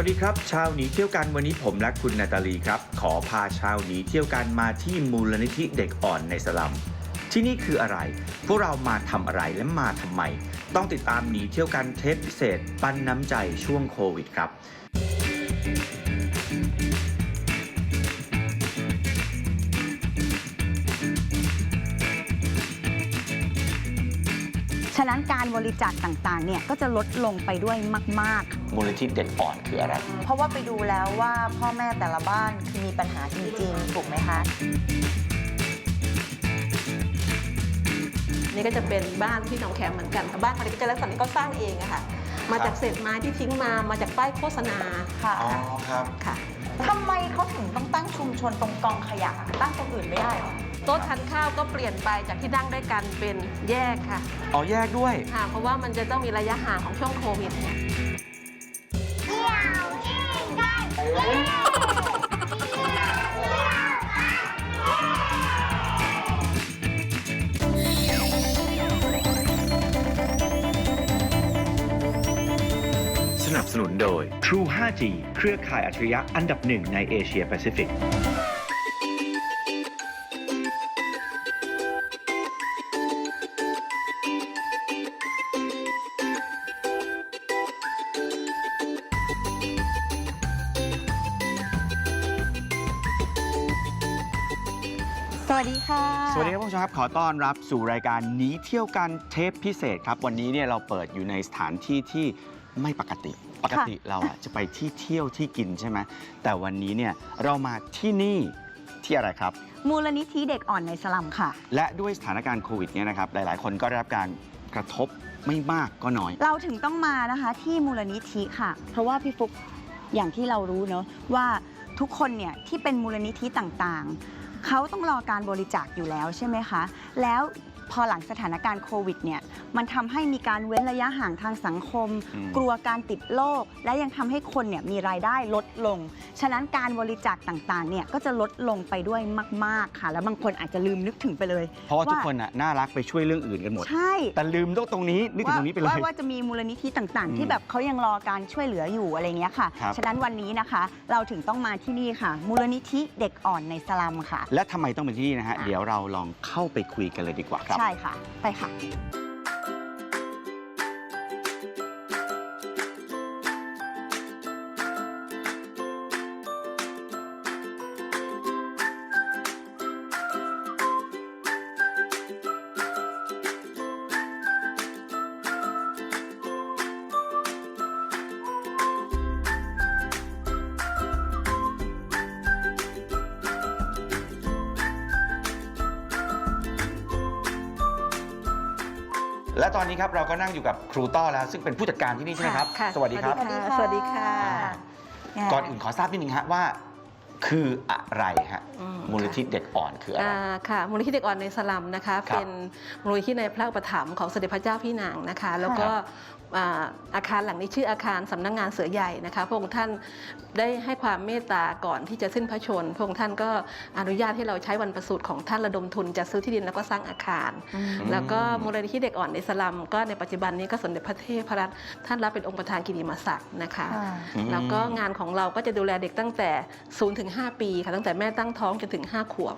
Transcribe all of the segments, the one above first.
วัสดีครับ ชาวหนีเที่ยวกันวันนี้ผมและคุณนาตาลีครับ ขอพาชาวหนีเที่ยวกันมาที่มูลนิธิเด็กอ่อนในสลัม ที่นี่คืออะไร พวกเรามาทำอะไรและมาทำไม ต้องติดตามหนีเที่ยวกันเทปพิเศษ ปันน้ำใจช่วงโควิดครับ ฉะนั้นการบริจาคต่างๆ เนี่ยก็จะลดลงไปด้วยมากมูลนิธิเด็กอ่อนคืออะไร เพราะว่าไปดูแล้วว่าพ่อแม่แต่ละบ้านคือมีปัญหาจริงๆ ถูกไหมคะ นี่ก็จะเป็นบ้านที่หนองแขมเหมือนกันค่ะบ้านเขาก็จะลักษณะนี้ก็สร้างเองอะค่ะ มาจากเศษไม้ที่ทิ้งมามาจากป้ายโฆษณาค่ะ อ๋อครับ ค่ะ ทำไมเขาถึงต้องตั้งชุมชนตรงกองขยะตั้งตรงอื่นไม่ได้เหรอ โต๊ะทานข้าวก็เปลี่ยนไปจากที่นั่งด้วยกันเป็นแยกค่ะอ๋อแยกด้วย ค่ะ เพราะว่ามันจะต้องมีระยะห่างของช่วงโควิดเนี่ยสนับสนุนโดย True 5G เครือข่ายอัจฉริยะอันดับหนึ่งในเอเชียแปซิฟิก วัสดีค่ะ สวัสดีครับผู้ชมครับ ขอต้อนรับสู่รายการหนีเที่ยวกันเทปพิเศษครับ วันนี้เนี่ยเราเปิดอยู่ในสถานที่ที่ไม่ปกติ ปกติเราอะจะไปที่เที่ยวที่กินใช่ไหมแต่วันนี้เนี่ยเรามาที่นี่ที่อะไรครับ มูลนิธิเด็กอ่อนในสลัมค่ะ และด้วยสถานการณ์โควิดเนี่ยนะครับ หลายๆ คนก็ได้รับการกระทบไม่มากก็น้อย เราถึงต้องมานะคะที่มูลนิธิค่ะ เพราะว่าพี่ฟุกอย่างที่เรารู้เนาะว่าทุกคนเนี่ยที่เป็นมูลนิธิต่างๆ เขาต้องรอการบริจาคอยู่แล้วใช่ไหมคะ แล้ว พอหลังสถานการณ์โควิดเนี่ยมันทำให้มีการเว้นระยะห่างทางสังคม อืม กลัวการติดโรคและยังทำให้คนเนี่ยมีรายได้ลดลง ฉะนั้นการบริจาคต่างๆเนี่ยก็จะลดลงไปด้วยมาก ๆค่ะ แล้วบางคนอาจจะลืมนึกถึงไปเลย เพราะว่าทุกคนน่ะน่ารักไปช่วยเรื่องอื่นกันหมด ใช่ แต่ลืมตรงนี้นึกถึงตรงนี้ไปเลยว่าว่าจะมีมูลนิธิต่างอืมๆที่แบบเขายังรอการช่วยเหลืออยู่อะไรเงี้ยค่ะ ครับ ฉะนั้นวันนี้นะคะ เราถึงต้องมาที่นี่ค่ะ มูลนิธิเด็กอ่อนในสลัมค่ะ และทำไมต้องเป็นที่นี่นะฮะอะเดี๋ยวเราลองเข้าไปคุยกันเลยดีกว่าครับใช่ค่ะไปค่ะ และตอนนี้ครับเราก็นั่งอยู่กับครูต้อแล้ว ซึ่งเป็นผู้จัดการที่นี่ใช่ไหมครับค่ะสวัสดีครับสวัสดีค่ะสวัสดีค่ะ ก่อนอื่นขอทราบนิดนึงฮะว่า คืออะไรฮะอืม มูลนิธิเด็กอ่อนคืออะไร อ่าค่ะมูลนิธิเด็กอ่อนในสลัมนะคะ ครับเป็นมูลนิธิในพระอุปถัมภ์ของสมเด็จพระเจ้าพี่นางนะคะ แล้วก็อ่าอาคารหลังนี้ชื่ออาคารสำนักงานเสือใหญ่นะคะพระองค์ท่านได้ให้ความเมตตาก่อนที่จะสิ้นพระชนพระองค์ท่านก็อนุญาตให้เราใช้วันประสูติของท่านระดมทุนจะซื้อที่ดินแล้วก็สร้างอาคาร แล้วก็มูลนิธิเด็กอ่อนในสลัมก็ในปัจจุบันนี้ก็สมเด็จพระเทพรัตน์ท่านรับเป็นองค์ประธานกิติมศักดิ์นะคะอืมแล้วก็งานของเราก็จะดูแลเด็กตั้งแต่0ถึง5ปีค่ะตั้งแต่แม่ตั้งท้องจนถึง 5 ขวบ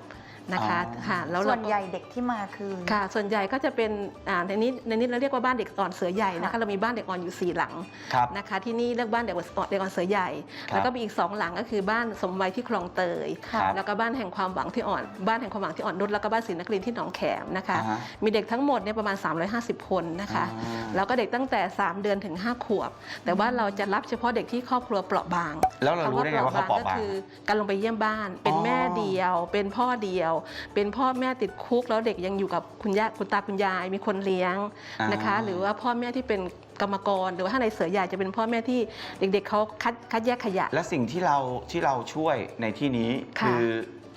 นะคะอ๋อ ค่ะแล้วส่เราวนใหญ่เด็กที่มาคือค่ะ ส่วนใหญ่ก็จะเป็นอ่าในนี้ในนี้เราเรียกว่าบ้านเด็กอ่อนเสือใหญ่นะคะค่ะเรามีบ้านเด็กอ่อนอยู่สี่หลังครับ นะคะ ที่นี่เรียกบ้านเด็กอ่อนเด็กอ่อนเสือใหญ่ ครับแล้วก็มีอีกสองหลังก็คือบ้านสมวัยที่คลองเตยครับ แล้วก็บ้านแห่งความหวังที่อ่อน บ้านแห่งความหวังที่อ่อนนุชแล้วก็บ้านศรีนครินทร์ที่หนองแขมนะคะ อ่าฮะมีเด็กทั้งหมดเนี่ยประมาณ 350 คนนะคะ อ่าแล้วก็เด็กตั้งแต่ 3 เดือนถึง 5 ขวบ แต่ว่าเราจะรับเฉพาะเด็กที่ครอบครัวเปราะบางแล้วเรารู้ได้ไงว่าเขาเปราะก็บางคือการลงไปเยี่ยมบ้าน เป็นอ๋อแม่เดียว เป็นพ่อเดียวเป็นพ่อแม่ติดคุกแล้วเด็กยังอยู่กับคุณย่าคุณตาคุณยายมีคนเลี้ยงนะคะ หรือว่าพ่อแม่ที่เป็นกรรมกร หรือว่าถ้าในเสือใหญ่จะเป็นพ่อแม่ที่เด็กๆเขาคัดคัดแยกขยะ และสิ่งที่เราที่เราช่วยในที่นี้ค่ะคือ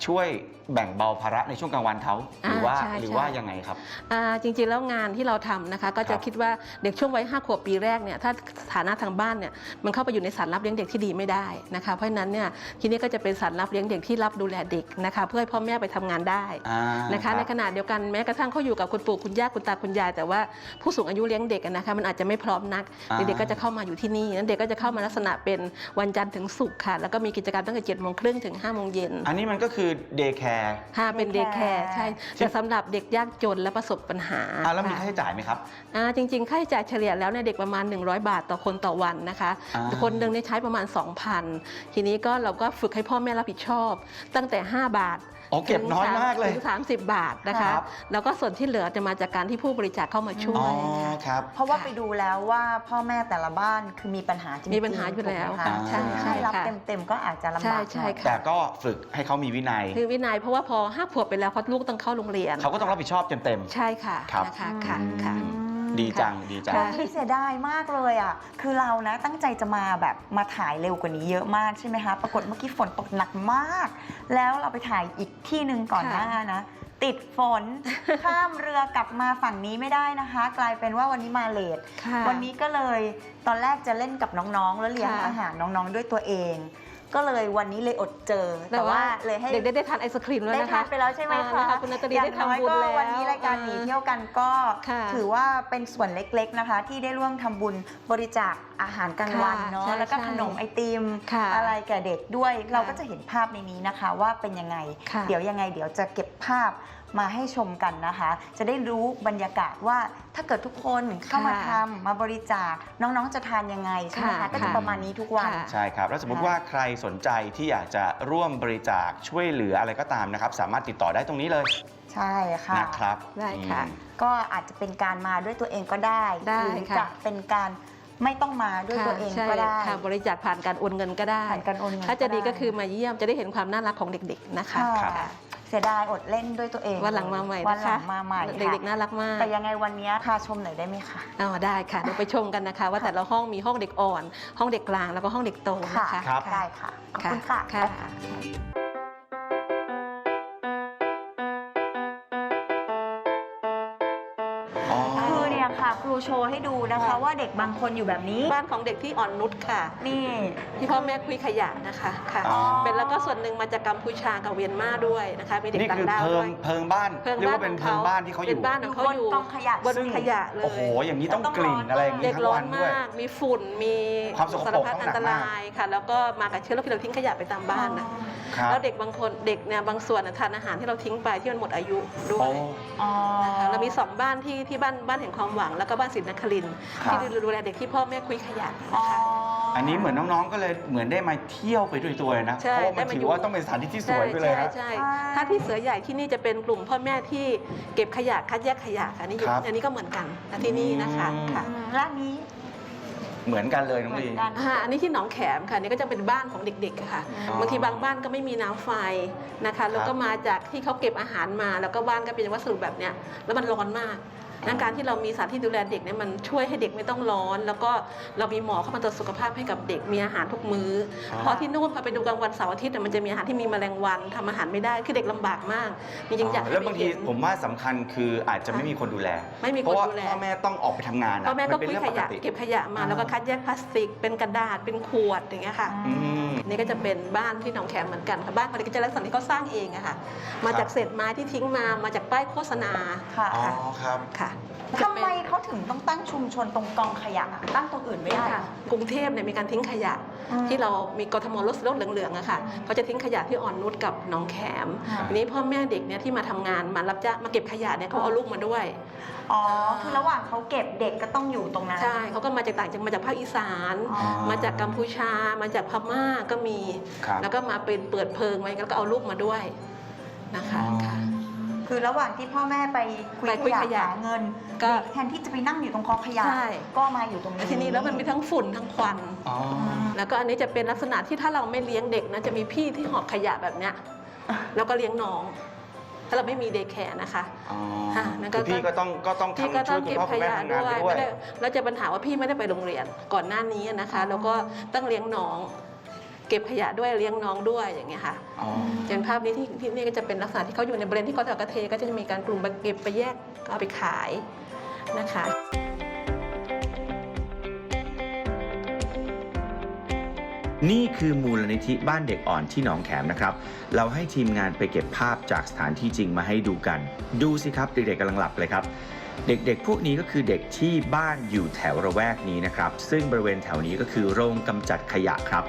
ช่วย แบ่งเบาภาระในช่วงกลางวันเขาหรือว่าอ่าใช่หรือใช่ว่ายังไงครับอ่าจริงๆแล้วงานที่เราทำนะคะ ก็จะครับคิดว่าเด็กช่วงวัย5ขวบปีแรกเนี่ยถ้าฐานะทางบ้านเนี่ยมันเข้าไปอยู่ในสารรับเลี้ยงเด็กที่ดีไม่ได้นะคะเพราะฉะนั้นเนี่ยที่นี่ก็จะเป็นสารรับเลี้ยงเด็กที่รับดูแลเด็กนะคะเพื่อให้พ่อแม่ไปทำงานได้อ่านะคะรับในขณะเดียวกันแม้กระทั่งเขาอยู่กับคุณปู่คุณย่าคุณตาคุณยาย แต่ว่าผู้สูงอายุเลี้ยงเด็กอะนะคะมันอาจจะไม่พร้อมนักอ่าเด็กๆก็จะเข้ามาอยู่ที่นี่นั้นเด็กก็จะเข้ามาลักษณะเป็นวันจันทร์ถึงศุกร์ค่ะแล้วก็มีกิจกรรมตั้งแต่เจ็ดโมงครึ่งถึง5้าโมงเย็นอันนี้มันก็คือเดย์แคร์ค่ะเป็นเด็กแคร์ใช่แต่สำหรับเด็กยากจนและประสบปัญหาอ่าแล้วมีค่ะค่าใช้จ่ายไหมครับ อ่าจริงๆ ค่าใช้จ่ายเฉลี่ยแล้วเนี่ยเด็กประมาณ 100 บาทต่อคนต่อวันนะคะ อ่า คนหนึ่งเนี่ยใช้ประมาณ 2,000 ทีนี้ก็เราก็ฝึกให้พ่อแม่รับผิดชอบ ตั้งแต่ 5 บาท โอ้เก็บน้อยมากเลยถึง30 บาทนะคะ ครับ แล้วก็ส่วนที่เหลือจะมาจากการที่ผู้บริจาคเข้ามาช่อ๋วอยค่ะครับ เพราะว่าไปดูแล้วว่าพ่อแม่แต่ละบ้านคือมีปัญหาจริงๆมีปัญหาอยู่แล้วถูกไหมค่ะ คะใช่ใช่ ให้รับค่ะ เต็มๆก็อาจจะลำใช่บากใช่หน่อยค่ะแต่ก็ฝึกให้เขามีวินัย คือวินัยเพราะว่าพอห้าขวบไปแล้วเขาลูกต้องเข้าโรงเรียน เขาก็ต้องรับผิดชอบเต็ม ใช่ค่ะครับ นะคะค่ะอืมค่ะๆ ดีจังดีจังค่ะนี่เสียดายมากเลยอะ คือเรานะตั้งใจจะมาแบบมาถ่ายเร็วกว่านี้เยอะมากใช่ไหมคะ ปรากฏเมื่อกี้ฝนตกหนักมาก แล้วเราไปถ่ายอีกที่หนึ่งก่อนหค่ะน้านะ ติดฝน ข้ามเรือกลับมาฝั่งนี้ไม่ได้นะคะ กลายเป็นว่าวันนี้มาเลทค่ะวันนี้ก็เลยตอนแรกจะเล่นกับน้องๆ แล้วเลี้ยงค่ะอาหารน้องๆ ด้วยตัวเอง ก็เลยวันนี้เลยอดเจอ แต่ว่าเลยให้เด็กได้ได้ทานไอศครีมแล้วได้นะทาคะนไปแล้วใช่ไหมอ่าคะนะคะคุณนัตรีอย่างได้ทำน้อยบุญก็แล้ววันนี้รายการหนีเที่ยวกันก็ค่ะถือว่าเป็นส่วนเล็กๆนะคะ ที่ได้ร่วมทำบุญบริจาคอาหารกลางวันค่ะเนาะใช่แล้วก็ใช่ขนมไอติมค่ะอะไรแก่เด็กด้วยค่ะเราก็จะเห็นภาพในนี้นะคะว่าเป็นยังไงค่ะเดี๋ยวยังไงเดี๋ยวจะเก็บภาพ มาให้ชมกันนะคะ จะได้รู้บรรยากาศว่าถ้าเกิดทุกคนเข้ามาทำมาบริจาคน้องๆจะทานยังไงใช่ไหมคะค่ะก็จะประมาณนี้ทุกวัน ค่ะ ใช่ครับ แล้วสมมติค่ะว่าใครสนใจที่อยากจะร่วมบริจาคช่วยเหลืออะไรก็ตามนะครับ สามารถติดต่อได้ตรงนี้เลยใช่ค่ะ นะครับได้ค่ะ อืม ก็อาจจะเป็นการมาด้วยตัวเองก็ได้ได้หรือค่ะ จะเป็นการไม่ต้องมาด้วยตัวเองใช่ก็ได้ค่ะบริจาคผ่านการโอนเงินก็ได้ ผ่านการโอนเงินถ้าจะดีก็ได้ก็คือมาเยี่ยมจะได้เห็นความน่ารักของเด็กๆนะคะ ค่ะ ค่ะเสียดายอดเล่นด้วยตัวเองวันหลังมาใหม่วันนะหลัคะงมาใหม่เด็กๆน่ารักมาก แต่ยังไงวันนี้พาชมหน่อยได้ไหมคะอ๋อได้ค่ะเดี๋ยวไปชมกันนะคะ ว่าแต่ละห้องมีห้องเด็กอ่อน ห้องเด็กกลางแล้วก็ห้องเด็กโตนะคะครับได้ค่ะขอบคุณค่ะ รูโชว์ให้ดูนะคะ ค่ะ ว่าเด็กบางคนอยู่แบบนี้ บ้านของเด็กที่อ่อนนุชค่ะ นี่ ที่พ่อแม่คุยขยะนะคะค่ะ อ๋อ เป็นแล้วก็ส่วนหนึ่งมาจากกัมพูชากับเวียนมาด้วยนะคะมีเด็กนี่ต่าคืงอดาวเพิด้งวยเพิงบ้านเพิงเรียกบ้านว่าเป็นของเพิงบ้านที่เขาอยู่ เป็นบ้านของเขาอยู่บนกองขยะ บนซึ่งขยะเลยโอ้โห อย่างนี้ต้องกลิ่นต้องร้อนอะไรอย่างนี้เด็กทั้งร้อวันนด้วย มาก มีฝุ่นมีความสกปรกสารพัดต้องอัหนันกตมากรายค่ะ แล้วก็มากับเชื้อโรคที่เราทิ้งขยะไปตามบ้านนะครับแล้วเด็กบางคนเด็กเนี่ยบางส่วนน่ะทานอาหารที่เราทิ้งไปที่มันหมดอายุด้วโอ้ยอ๋อนะคะเรามีสองบ้านที่ที่บ้านบ้านแห่งความหวังแล้วก็บ้านศิลนครินทร์ครับ ที่ดูแลเด็กที่พ่อแม่คุยขยะอ๋อนะคะ อันนี้เหมือนน้องๆ ก็เลยเหมือนได้มาเที่ยวไปด้วยตัวเลยนะใช่เพราะว่ามันได้มาถือยู่ อว่าต้องเป็นสถานที่ที่สวยไปเลยใช่ฮะ ใช่ใช่ ถ้าที่เสือใหญ่ที่นี่จะเป็นกลุ่มพ่อแม่ที่เก็บขยะคัดแยกขยะค่ะอันนี่อยู่ครับอันนี้ก็เหมือนกันแต่ที่นี่นะคะอืม ค่ะ อืมร้านนี้เหมือนกันเลยน้องเหมืลีอนกัน อ่าอันนี้ที่หนองแขมค่ะอันนี่ก็จะเป็นบ้านของเด็กๆค่ะ อ๋อ บางทีบางบ้านก็ไม่มีน้ำไฟนะคะ แล้วก็มาจากที่เขาเก็บอาหารมา แล้วก็บ้านก็เป็นวัสดุแบบเนี้ยแล้วมันร้อนมาก ดังการที่เรามีสถานที่ดูแลเด็กเนี่ยมันช่วยให้เด็กไม่ต้องร้อน แล้วก็เรามีหมอเข้ามาตรวจสุขภาพให้กับเด็กมีอาหารทุกมื้อออเพราะที่นู่นพอไปดูกลางวันเสาร์อาทิตย์เนี่ยมันจะมีอาหารที่มีแมลงวันทำอาหารไม่ได้คือเด็กลำบากมากจริงๆอยากให้แล้วบางทีไปเห็น ผมว่าสำคัญคืออาจจะไม่มีคนดูแล ไม่มีเพคนราะว่าดูแล พ่อแม่ต้องออกไปทำงานอะพ่อแม่ก็นเป็นคุยเรื่องขปกยะติ เก็บขยะมาอ่าแล้วก็คัดแยกพลาสติกเป็นกระดาษเป็นขวดอย่างเงี้ยค่ะ อืม นี่ก็จะเป็นบ้านที่หนองแขมเหมือนกันค่ะบ้านคนนี้ก็จะลักษณะที่เขาสร้างเองอะค่ะ มาจากเศษไม้ที่ทิ้งมามาจากป้ายโฆษณาค่ะอ๋อครับค่ะทำไมเขาถึงต้องตั้งชุมชนตรงกองขยะตั้งตรงอื่นไม่ได้ค่ะกรุงเทพเนี่ยมีการทิ้งขยะอืม ที่เรามีกทมรถรถเหลืองๆอะค่ะเขาจะทิ้งขยะที่อ่อนนุชกับหนองแขมค่ะทีนี้พ่อแม่เด็กเนี่ยที่มาทำงานมารับจ้างมาเก็บขยะเนี่ยเขาเอาลูกมาด้วยอ๋อคือระหว่างเขาเก็บเด็กก็ต้องอยู่ตรงนั้นใช่เขาก็มาจากต่างจังหวัดมาจากภาคอีสานอ๋อมาจากกัมพูชา มาจากพม่าก็มีครับแล้วก็มาเป็นเปิดเพลิงไว้แล้วก็เอาลูกมาด้วยนะคะอ๋อ ค่ะคือระหว่างที่พ่อแม่ไปคุยไปคุยขขยะยะหาเงินก็ เด็กแทนที่จะไปนั่งอยู่ตรงกองขยะใช่ก็มาอยู่ตรงนี้ แล้วทีนี้แล้วมันมีทั้งฝุ่นทั้งควัน อ๋อ แล้วก็อันนี้จะเป็นลักษณะที่ถ้าเราไม่เลี้ยงเด็กนะจะมีพี่ที่หอบขยะแบบเนี้ยแล้วก็เลี้ยงน้อง ถ้าเราไม่มีเดย์แคร์นะคะ อ๋อค่ะนั่นก็ คือพี่ก็ต้องก็ต้องพี่ก็ทำช่ต้วอยงคุณเก็บพ่อขคุณแม่ยะทำงานด้วยไปด้วย ไม่ได้เราจะปัญหาว่าพี่ไม่ได้ไปโรงเรียนก่อนหน้านี้นะคะ แล้วก็ต้องเลี้ยงน้อง เก็บขยะด้วยเลี้ยงน้องด้วยอย่างเงี้ยค่ะอ๋ออย่างภาพนี้ที่ที่นี่ก็จะเป็นลักษณะที่เขาอยู่ในบริเวณที่กตกเทก็จะมีการกลุ่มไปเก็บไปแยกก็เอาไปขายนะคะนี่คือมูลนิธิบ้านเด็กอ่อนที่หนองแขมนะครับ เราให้ทีมงานไปเก็บภาพจากสถานที่จริงมาให้ดูกัน ดูสิครับเด็กๆกำลังหลับเลยครับ เด็กๆ พวกนี้ก็คือเด็กที่บ้านอยู่แถวระแวกนี้นะครับ ซึ่งบริเวณแถวนี้ก็คือโรงกำจัดขยะครับ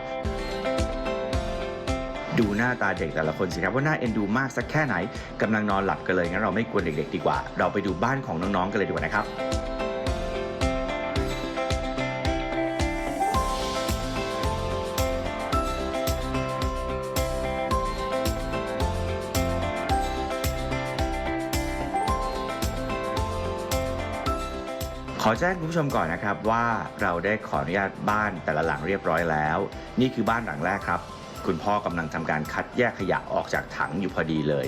ดูหน้าตาเด็กแต่ละคนสิครับว่าน่าเอ็นดูมากสักแค่ไหนกำลังนอนหลับกันเลยงั้นเราไม่กวนเด็กๆดีกว่า เราไปดูบ้านของน้องๆกันเลยดีกว่านะครับขอแจ้งคุณผู้ชมก่อนนะครับว่าเราได้ขออนุญาตบ้านแต่ละหลังเรียบร้อยแล้ว นี่คือบ้านหลังแรกครับ คุณพ่อกำลังทำการคัดแยกขยะออกจากถังอยู่พอดีเลย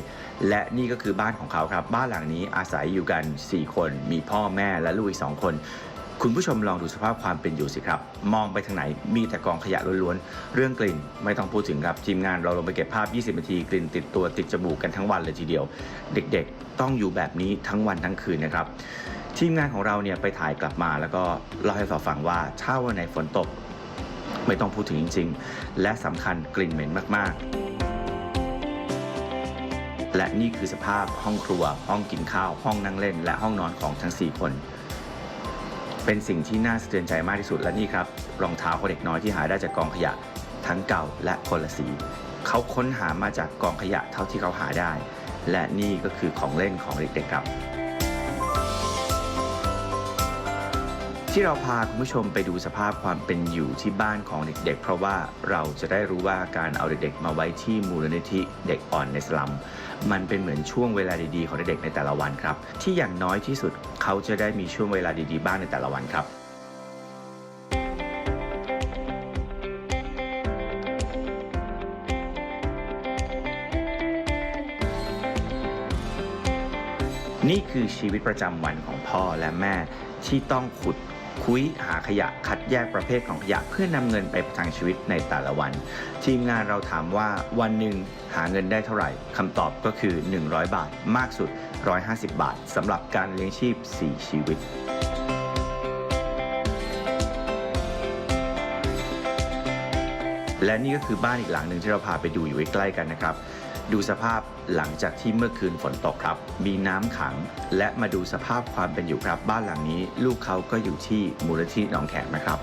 และนี่ก็คือบ้านของเขาครับ บ้านหลังนี้อาศัยอยู่กัน 4 คน มีพ่อแม่และลูกอีกสองคน คุณผู้ชมลองดูสภาพความเป็นอยู่สิครับ มองไปทางไหนมีแต่กองขยะล้วนๆ เรื่องกลิ่นไม่ต้องพูดถึงครับทีมงานเราลงไปเก็บภาพ 20 นาทีกลิ่นติดตัวติดจมูกกันทั้งวันเลยทีเดียว เด็กๆ ต้องอยู่แบบนี้ทั้งวันทั้งคืนนะครับทีมงานของเราเนี่ยไปถ่ายกลับมาแล้วก็เล่าให้เราฟังว่าถ้าวันไหนฝนตก ไม่ต้องพูดถึงจริง ๆ และสำคัญกลิ่นเหม็นมากๆ และนี่คือสภาพห้องครัว ห้องกินข้าว ห้องนั่งเล่น และห้องนอนของทั้ง 4 คน เป็นสิ่งที่น่าสะเทือนใจมากที่สุดและนี่ครับรองเท้าของเด็กน้อยที่หาได้จากกองขยะ ทั้งเก่าและคนละสีเขาค้นหามาจากกองขยะเท่าที่เขาหาได้ และนี่ก็คือของเล่นของเด็กๆครับ ที่เราพาคุณผู้ชมไปดูสภาพความเป็นอยู่ที่บ้านของเด็กๆ เพราะว่าเราจะได้รู้ว่าการเอาเด็กๆ มาไว้ที่มูลนิธิเด็กอ่อนในสลัม มันเป็นเหมือนช่วงเวลาดีๆ ของเด็กๆ ในแต่ละวันครับ ที่อย่างน้อยที่สุดเขาจะได้มีช่วงเวลาดีๆ บ้างในแต่ละวันครับนี่คือชีวิตประจำวันของพ่อและแม่ที่ต้องขุด คุยหาขยะคัดแยกประเภทของขยะเพื่อนำเงินไปประทังชีวิตในแต่ละวัน ทีมงานเราถามว่าวันหนึ่งหาเงินได้เท่าไหร่คำตอบก็คือ 100 บาทมากสุด 150 บาทสำหรับการเลี้ยงชีพ 4 ชีวิตและนี่ก็คือบ้านอีกหลังหนึ่งที่เราพาไปดูอยู่ใกล้ๆกันนะครับ ดูสภาพหลังจากที่เมื่อคืนฝนตกครับ มีน้ำขัง และมาดูสภาพความเป็นอยู่ครับ บ้านหลังนี้ ลูกเขาก็อยู่ที่มูลนิธิหนองแขมนะครับ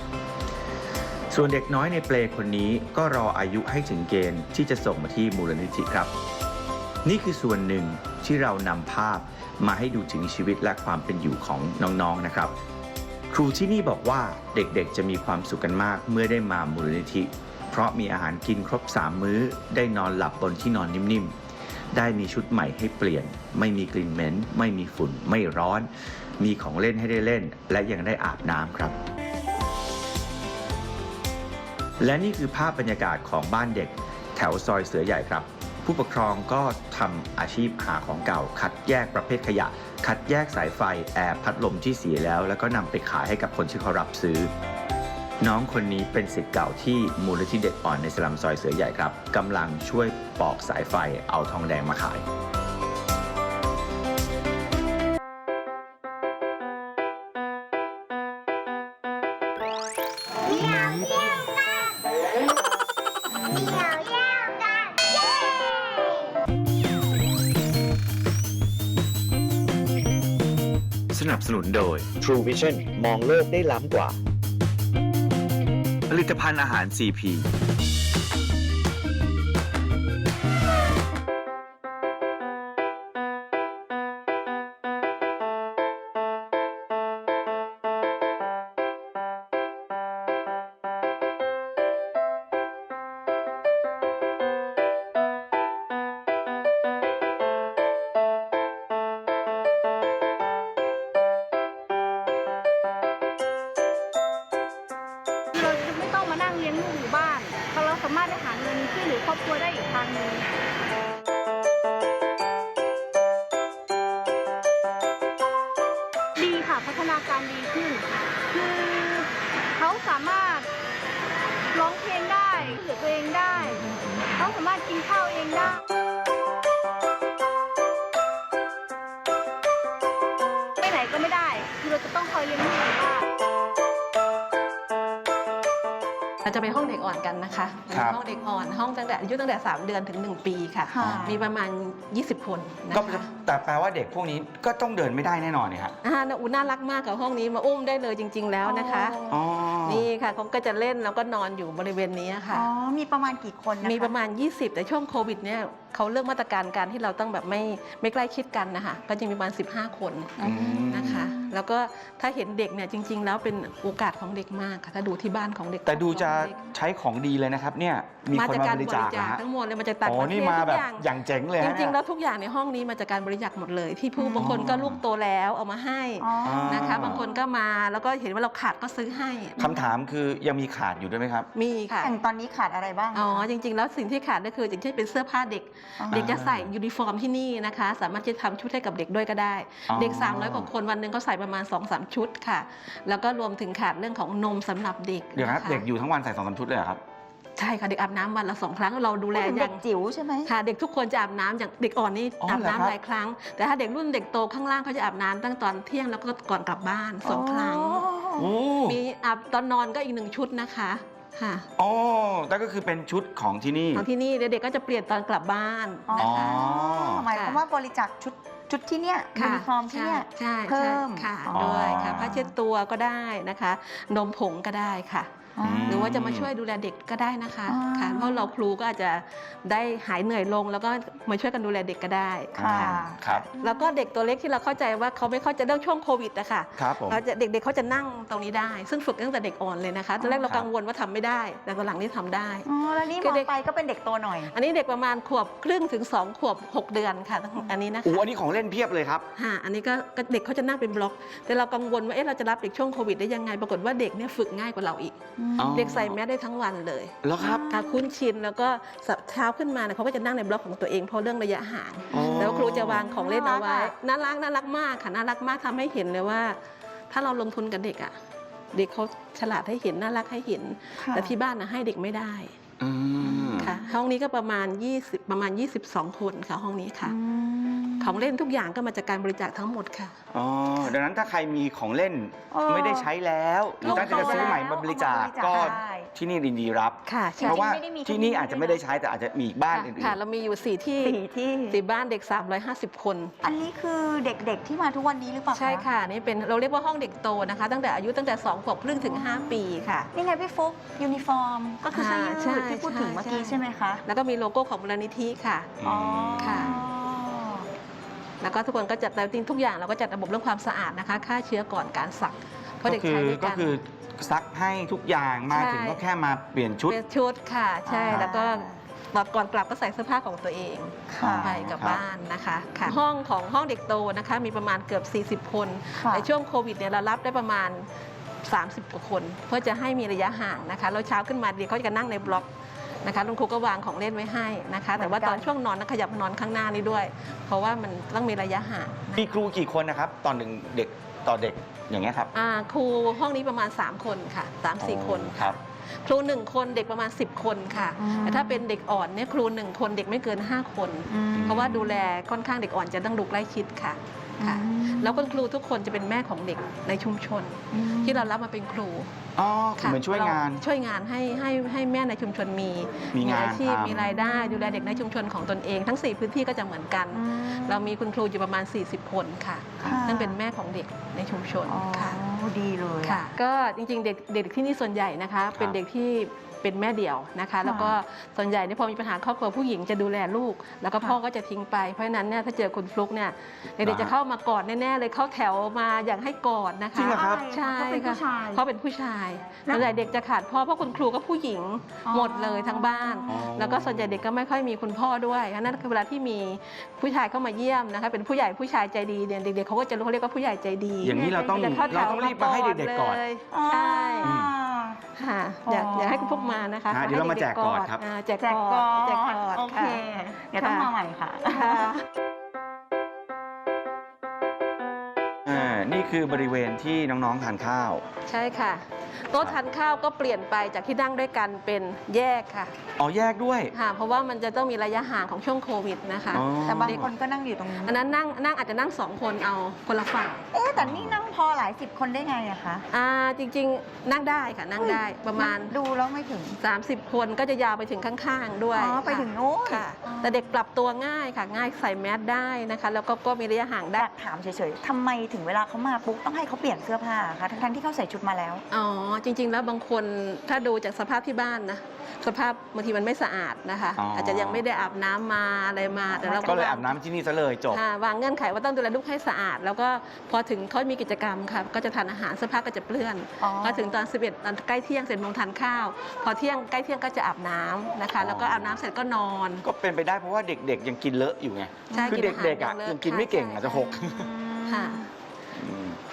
ส่วนเด็กน้อยในเปลคนนี้ก็รออายุให้ถึงเกณฑ์ที่จะส่งมาที่มูลนิธิครับ นี่คือส่วนหนึ่งที่เรานำภาพมาให้ดูถึงชีวิตและความเป็นอยู่ของน้องๆนะครับ ครูที่นี่บอกว่าเด็กๆจะมีความสุขกันมากเมื่อได้มามูลนิธิ เพราะมีอาหารกินครบ3มื้อ ได้นอนหลับบนที่นอนนิ่มๆ ได้มีชุดใหม่ให้เปลี่ยน ไม่มีกลิ่นเหม็น ไม่มีฝุ่น ไม่ร้อน มีของเล่นให้ได้เล่น และยังได้อาบน้ำครับ และนี่คือภาพบรรยากาศของบ้านเด็ก แถวซอยเสือใหญ่ครับ ผู้ปกครองก็ทำอาชีพหาของเก่า คัดแยกประเภทขยะ คัดแยกสายไฟ แอร์พัดลมที่เสียแล้ว แล้วก็นำไปขายให้กับคนที่เขารับซื้อ น้องคนนี้เป็นสิทธิ์เก่าที่มูลนิธิเด็กอ่อนในสลัมซอยเสือใหญ่ครับกำลังช่วยปอกสายไฟเอาทองแดงมาขายสนับสนุนโดย True Vision มองโลกได้ล้ำกว่า ผลิตภัณฑ์อาหาร CP อบครัวได้อีกทางหนึ่งดีค่ะพัฒนาการดีขึ้น คือเขาสามารถร้องเพลงได้เหลือตัวเองได้ เขาสามารถกินข้าวเองได้ จะไปห้องเด็กอ่อนกันนะคะครับ ห้องเด็กอ่อนห้องตั้งแต่อายุตั้งแต่ 3 เดือนถึง 1 ปีค่ะ ค่ะ มีประมาณ 20 คนนะก็คะแต่แปลว่าเด็กพวกนี้ก็ต้องเดินไม่ได้แน่นอนเนี่ยฮะอ่าน่าอุยน่ารักมากกับห้องนี้มาอุ้มได้เลยจริง ๆ แล้วนะคะ อ๋อ นี่ค่ะเขาก็จะเล่นแล้วก็นอนอยู่บริเวณนี้ค่ะ อ๋อ มีประมาณกี่คนนะคะมีประมาณ 20 แต่ช่วงโควิดเนี่ยเขาเลือกมาตรการการที่เราต้องแบบไม่ไม่ใกล้ชิดกันนะคะก็จะมีประมาณ 15 คนอืม นะคะ แล้วก็ถ้าเห็นเด็กเนี่ยจริง ๆ แล้วเป็นโอกาสของเด็กมากค่ะถ้าดูที่บ้านของเด็กแต่ดูจะของเด็กใช้ของดีเลยนะครับ เนี่ยมีมาคนจากมาการบบริริจาคจานะคฮะทั้งหมดเลยมาจากต่างโอ้ประเทนี่ศมาทุแบบกอย่างอย่างเจ๋งเลยจฮะริงๆ เนี่แล้ยวทุกอย่างในห้องนี้มาจากการบริจาคหมดเลยที่ผู้อ๋อบางคนก็ลูกโตแล้วเอามาให้อ๋อนะคะ บางคนก็มาแล้วก็เห็นว่าเราขาดก็ซื้อให้คำถามคือยังมีขาดอยู่ด้วยไหมครับ มีค่ะ อย่างตอนนี้ขาดอะไรบ้างอ๋อคะจริง ๆ แล้วสิ่งที่ขาดก็คืออย่างเช่นเป็นเสื้อผ้าเด็ก อ๋อ เด็กจะใส่ยูนิฟอร์มที่นี่นะคะ สามารถจะทำชุดให้กับเด็กด้วยก็ได้ อ๋อ เด็ก 300 กว่าคนวันหนึ่งเขาใส่ประมาณ 2-3 ชุดค่ะ แล้วก็รวมถึงขาดเรื่องของนมสำหรับเด็กเดี๋ยวนะคเด็กอยู่ทั้งวันใส่สองสามชุดเลยเหรอครับ ใช่ค่ะเด็กอาบน้ำวันละสองครั้งเราดูแลพูดถึงอเด็ย่างกจิ๋วใช่ไหม ค่ะ เด็กทุกคนจะอาบน้ำอย่างเด็กอ่อนนี่อ๋ออาบเหรอครับ น้ำหลายครั้ง แต่ถ้าเด็กรุ่นเด็กโตข้างล่างเขาจะอาบน้ำตั้งตอนเที่ยงแล้วก็ก่อนกลับบ้านสองครั้ง โอ้มีอาบตอนนอนก็อีกหนึ่งชุดนะคะค่ะโอ้นั่นก็คือเป็นชุดของที่นี่ ของที่นี่เด็กๆก็จะเปลี่ยนตอนกลับบ้านอ๋อนะคะ หมายความว่าบริจาคชุดชุดที่เนี้ยยูค่ะนิฟอร์มที่เนี้ยใช่เพิ่ใช่มค่ะอ๋อ ด้วยค่ะผ้าเช็ดตัวก็ได้นะคะ นมผงก็ได้ค่ะอ๋อม หรือว่าจะมาช่วยดูแลเด็กก็ได้นะคะอ๋อค่ะเพราะเราครูก็อาจจะได้หายเหนื่อยลง แล้วก็มาช่วยกันดูแลเด็กก็ได้ค่ะครับแล้วก็เด็กตัวเล็กที่เราเข้าใจว่าเขาไม่เข้าใจเรื่องช่วงโควิดอะค่ะครับผมเราจะเด็กๆเขาจะนั่งตรงนี้ได้ ซึ่งฝึกตั้งแต่เด็กอ่อนเลยนะคะตอนแรกเราครับกังวลว่าทำไม่ได้ แต่ตอนหลังนี่ทำได้อ๋อแล้วนี่คืมอองเด็กไปก็เป็นเด็กโตหน่อย อันนี้เด็กประมาณขวบครึ่งถึง2ขวบ 6 เดือนค่ะอันนี้นะคะอู้อันนี้ของเล่นเพียบเลยครับฮะอันนี้ก็ก็เด็กเขาจะนั่งเป็นบล็อก แต่เรากังวลว่าเอ๊ะเราจะรับเด็กช่วงโควิดได้ยังไง ปรากฏว่าเด็กเนี่ยฝึกง่ายกว่าเราอีกอ๋อ เด็กใส่แมสได้ทั้งวันเลยแล้วครับการคุ้นชินแล้วก็สับเช้าขึ้นมาเนี่ยเขาก็จะนั่งในบล็อกของตัวเองเพราะเรื่องระยะห่าง อ๋อ แล้วครูจะวางของเล่นเอาไว้น่ารักอะน่ารักน่ารักมากค่ะน่ารักมากทำให้เห็นเลยว่า ถ้าเราลงทุนกับเด็กอะ เด็กเขาฉลาดให้เห็นน่ารักให้เห็น ค่ะ แต่ที่บ้านนะให้เด็กไม่ได้ อืมค่ะ ห้องนี้ก็ประมาณ 20 ประมาณ 22 คนค่ะห้องนี้ค่ะอืมของเล่นทุกอย่างก็มาจากการบริจาคทั้งหมดค่ะ อ๋อดังนั้นถ้าใครมีของเล่นเออไม่ได้ใช้แล้วหรือตั้งใจจะซื้อใหม่มาบริจาคเอามาบริจาคก็ได้ ที่นี่ยินดีรับ ค่ะจริงๆเพราะว่าไม่ได้มีทุกที่นี่ที่อาจจะไม่ได้ใช้แต่อาจจะมีอีกบ้านอื่น ค่ะ เรามีอยู่4ที่สี่ที่ สี่บ้านเด็ก 350 คน อันนี้คือเด็กๆที่มาทุกวันนี้หรือเปล่าใช่ค่ะนี่เป็นเราเรียกว่าห้องเด็กโตนะคะ ตั้งแต่อายุตั้งแต่2ขวบครึ่งถึง 5 ปีค่ะ นี่ไงพี่ฟุกยูนิฟอร์ม ก็คือเสื้อใช่ยืดที่พูดถึงเมื่อกี้ใช่ ใช่ไหมคะแล้วก็มีโลโก้ของมูลนิธิค่ะ ๆอ๋อค่ะ แล้วก็ทุกคนก็จัดแต่จริงทุกอย่างเราก็จัดระบบเรื่องความสะอาดนะคะฆ่าเชื้อก่อนการสักเพราะก็เด็กคืใช้อด้วยก็กัน คือ ซักให้ทุกอย่างมาใช่ ถึงก็แค่มาเปลี่ยนชุด เป็นชุดค่ะ ใช่อ่า แล้วก็ตอนก่อนกลับก็ใส่เสื้อผ้าของตัวเองค่ะ ไปกลับครับ บ้านนะคะค่ะห้องของห้องเด็กโตนะคะ มีประมาณเกือบ 40 คนค่ะ ในช่วงโควิดเนี่ยเรารับได้ประมาณ 30กว่าคน เพื่อจะให้มีระยะห่างนะคะแล้วเช้าขึ้นมาเด็กเขาจะนั่งในบล็อกนะคะลุงครูก็วางของเล่นไว้ให้นะคะ แต่ว่าตอนช่วงนอนนะขยับนอนข้างหน้านี้ด้วย เพราะว่ามันต้องมีระยะห่างนะมีครูกี่คนนะครับตอนหนึ่งเด็ก ต่อเด็กอย่างเงี้ยครับอ่าครูห้องนี้ประมาณ 3 คนค่ะ3ามสี่คนครับ ครู1คนเด็กประมาณ 10 คนค่ะอืม แต่ถ้าเป็นเด็กอ่อนเนี่ยครู1คนเด็กไม่เกิน 5 คน อืมเพราะว่าดูแลค่อนข้างเด็กอ่อนจะต้องดูใกล้ชิดค่ะค่ะ อืมแล้วคุณครูทุกคนจะเป็นแม่ของเด็กในชุมชน อืมที่เรารับมาเป็นครูอ๋อค่ะเหมือนช่วยงาน เรช่วยงานให้ให้ให้แม่ในชุมชนมีมีงานอาชีพทำ มีรายได้ดูแลเด็กในชุมชนของตนเอง ทั้ง 4 พื้นที่ก็จะเหมือนกันเรามีคุณครูอยู่ประมาณ 40 คนค่ะ ค่ะ ซึ่งเป็นแม่ของเด็กในชุมชนอ๋อค่ะ ดีเลยอค่ะก็จริงๆเด็กเด็กที่นี่ส่วนใหญ่นะคะ เป็นเด็กที่เป็นแม่เดี่ยวนะคะ แล้วก็ส่วนใหญ่เนี่ยพอมีปัญหาครอบครัวผู้หญิงจะดูแลลูก แล้วก็พ่อก็จะทิ้งไปเพราะฉะนั้นเนี่ยถ้าเจอคุณฟลุกเนี่ยเด็กๆจะเข้ามากอดแน่ๆเลยเข้าแถวมาอย่างให้กอดนะคะจริงเหรอครับ ใช่เขาเป็นผู้ค่ะชาย เขาเป็นผู้ชายแล้วส่วนใหญ่เด็กจะขาดพ่อเพราะคุณครูก็ผู้หญิงอ๋อหมดเลยทั้งบ้านอ๋อแล้วก็ส่วนใหญ่เด็กก็ไม่ค่อยมีคุณพ่อด้วยฉะนั้นคือเวลาที่มีผู้ชายเข้ามาเยี่ยมนะคะเป็นผู้ใหญ่ผู้ชายใจดีเนี่ยเด็กๆเขาก็จะรู้เขาเรียกว่าผู้ใหญ่ใจดีอย่างนี้เราต้องจะเข้าแถเราวต้องรีบมาให้เด็กๆก่อนเลยอ๋อใช่อืมค่ะอยากอ๋อออยากให้คุณพวกมานะคะฮะเดี๋ยวเรามาแจกกอดครับาแจกแจกกกออดแจกกอดดโอเคค่ะเดี๋ยวต้องมาใหม่ค่ะค่ะอ่านี่คือบริเวณที่น้องๆทานข้าว ใช่ค่ะ โต๊ะทานข้าวก็เปลี่ยนไปจากที่นั่งด้วยกันเป็นแยกค่ะอ๋อแยกด้วย ค่ะ เพราะว่ามันจะต้องมีระยะห่างของช่วงโควิดนะคะอ๋อ แต่บางคนก็นั่งอยู่ตรงนี้อันนั้นนั่งนั่งอาจจะนั่งสองคนเอาคนละฝั่งเอ๊ะแต่นี่นั่งพอหลายสิบคนได้ไงอะคะอ่าจริงๆ นั่งได้ค่ะนั่งได้ประมาณ ดูแล้วไม่ถึง 30 คนก็จะยาวไปถึงข้างๆด้วยอ๋อไปค่ะถึงนู้นค่ะ อ๋อ แต่เด็กปรับตัวง่ายค่ะง่ายใส่แมสได้นะคะ แล้วก็ก็มีระยะห่างอได้ ยากถามเฉยๆทำไมถึงเวลาเขามาปุ๊บต้องให้เขาเปลี่ยนเสื้อผ้าคะทั้งๆที่เขาใส่ชุดมาแล้ว อ๋อจริง ๆ แล้วบางคนถ้าดูจากสภาพที่บ้านนะสภาพบางทีมันไม่สะอาดนะคะ อ๋ออ อาจจะยังไม่ได้อาบน้ำมาอะไรมาแต่เราก็เลยวงอาบน้ำที่นี่ซะเลยจบค่ะวางเงื่อนไขว่าต้องดูแลลูกให้สะอาด แล้วก็พอถึงเขามีกิจกรรมค่ะก็จะทานอาหารเสื้อผ้าก็จะเปื้อน อ๋อ พอถึงตอน 11ตอนใกล้เที่ยงเสร็จโมงทานข้าว พอเที่ยงใกล้เที่ยงก็จะอาบน้ำนะคะ แล้วก็อาบน้ำเสร็จก็นอน ก็เป็นไปได้เพราะว่าเด็กๆยังกินเลอะอยู่ไง ใช่คือกินอาหารเด็กๆอะยังเลอะยังกินไม่เก่งค่ะอาจจะหกค่ะอืม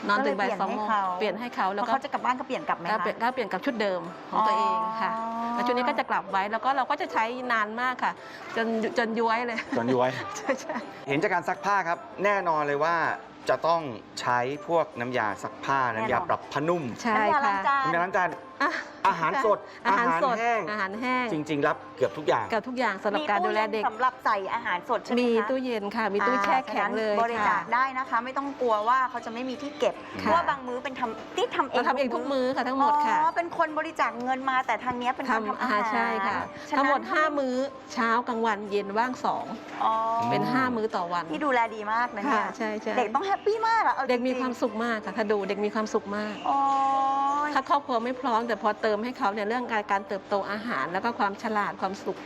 นอนตื่นบ่ายก็เลยสองโมงเปเปลี่ลี่ยยนนให้ให้เขาเขาแล้แล้ววเขาก็จะกลับบ้านก็เปลี่ยนกลับไหมก็คะเปลี่ยนก็เปลี่ยนกับชุดเดิมของตัวเองค่ะอ๋อแล้วชุดนี้ก็จะกลับไว้แล้วก็เราก็จะใช้นานมากค่ะ จนจนย้วยเลยจอนย้วยใช่ใช่เห็นจากการซักผ้าครับ แน่นอนเลยว่าจะต้องใช้พวกน้ำยาซักผ้า น้ำยาปรับผ้านุ่มใช่น้ำยาล้าค่ะงจานน้ำยาล้างจาน อะอาหารสดอาหารสดแห้งอาหารแห้ง จริง ๆ รับเกือบทุกอย่างกับทุกอย่างสำหรับการดูแลเด็กมีตู้ย็นสำหรับใส่อาหารสดใช่ไหมมีคะตู้เย็นค่ะ มีตู้แช่แข็งเลยอ่าฉะนั้นบริจาคค่ะได้นะคะ ไม่ต้องกลัวว่าเขาจะไม่มีที่เก็บเพค่ะราะว่าบางมื้อเป็นทำที่ทำเองเราทำเองทุกมื้อค่ะทั้งหมดค่ะอ๋อเป็นคนบริจาคเงินมาแต่ทางเนี้ยเป็นคนทำอาหารใช่ค่ะฉะนั้นทั้งหมด 5 มื้อเช้ากลางวันเย็นว่างสองอ๋อเป็น 5 มื้อต่อวันที่ดูแลดีมากนะเนี่ค่ะยใช่ใช่เด็กต้องแฮปปี้มากอะเอาจริงๆเด็กมีความสุขมากค่ะถ้าดูเด็กมีความสุขมากโอ้ย ถ้าครอบครัวไม่พร้อมแต่พอเติมให้เขาเนี่ยเรื่องการการเติบโตอาหาร แล้วก็ความฉลาดความสุข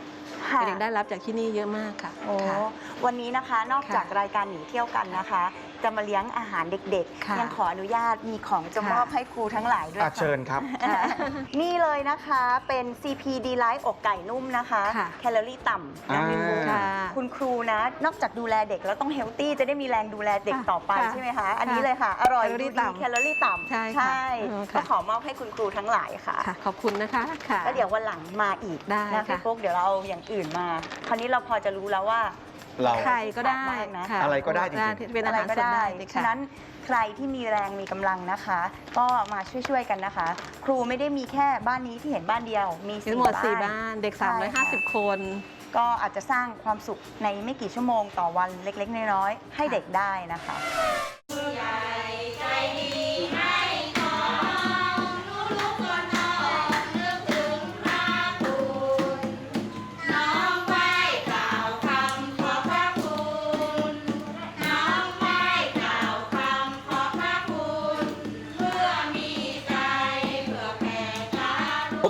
ค่ะเด็กได้รับจากที่นี่เยอะมากค่ะโอ้ค่ะ วันนี้นะคะนอกค่ะจากรายการหนีเที่ยวกันนะคะ จะมาเลี้ยงอาหารเด็กค่ะๆยังขออนุญาตมีของจะค่ะมอบให้ครูทั้งหลายด้วยอาค่ะ เชิญครับ ค่ะนี่เลยนะคะเป็น CP D Light อกไก่นุ่มนะคะ ค่ะ แคลอรี่ต่ำนะพี่บุ๊คค่ะ คุณครูนะ นอกจากดูแลเด็กแล้วต้องเฮลตี้จะได้มีแรงดูแลเด็กค่ะต่อไปค่ะใช่ไหมคะ อันนี้เลยค่ะ อร่อยแคลอรี่ดูดีต่ำแคลอรี่ต่ำใช่ค่ะอืมก็ค่ะขอมอบให้คุณครูทั้งหลายค่ะค่ะ ขอบคุณนะคะค่ะ แล้วเดี๋ยววันหลังมาอีกได้นะค่ะ พี่ปุ๊กเดี๋ยวเราเอาอย่างอื่นมา คราวนี้เราพอจะรู้แล้วว่า เรา ไข่ก็ได้มากนะค่ะอะไรก็ได้จริงๆ เป็นอาหารสดได้เลยฉะค่ะ นั้นใครที่มีแรงมีกำลังนะคะ ก็มาช่วยๆกันนะคะ ครูไม่ได้มีแค่บ้านนี้ที่เห็นบ้านเดียว มีมีสี่ทั้งหมด4บ้านบ้าน เด็ก ใช่ค่ะ350 คน ก็อาจจะสร้างความสุขในไม่กี่ชั่วโมงต่อวันเล็กๆ น้อยๆให้เด็กได้นะคะพบ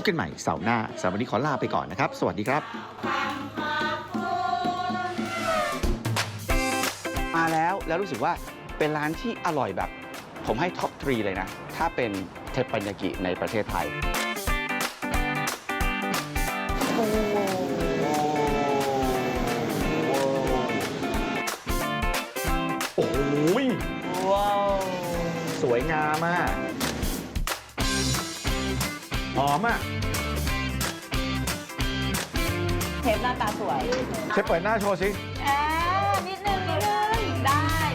กันใหม่เสาร์หน้าสำหรับวันนี้ขอลาไปก่อนนะครับ สวัสดีครับ มาแล้วแล้วรู้สึกว่าเป็นร้านที่อร่อยแบบ ผมให้ท็อปทรีเลยนะ ถ้าเป็นเทปปัญญากิในประเทศไทย โอ้โหโอ้ยว้าว สวยงามมากหอมอะ น้าตาสวยเชฟเปิดหน้าโชว์สิ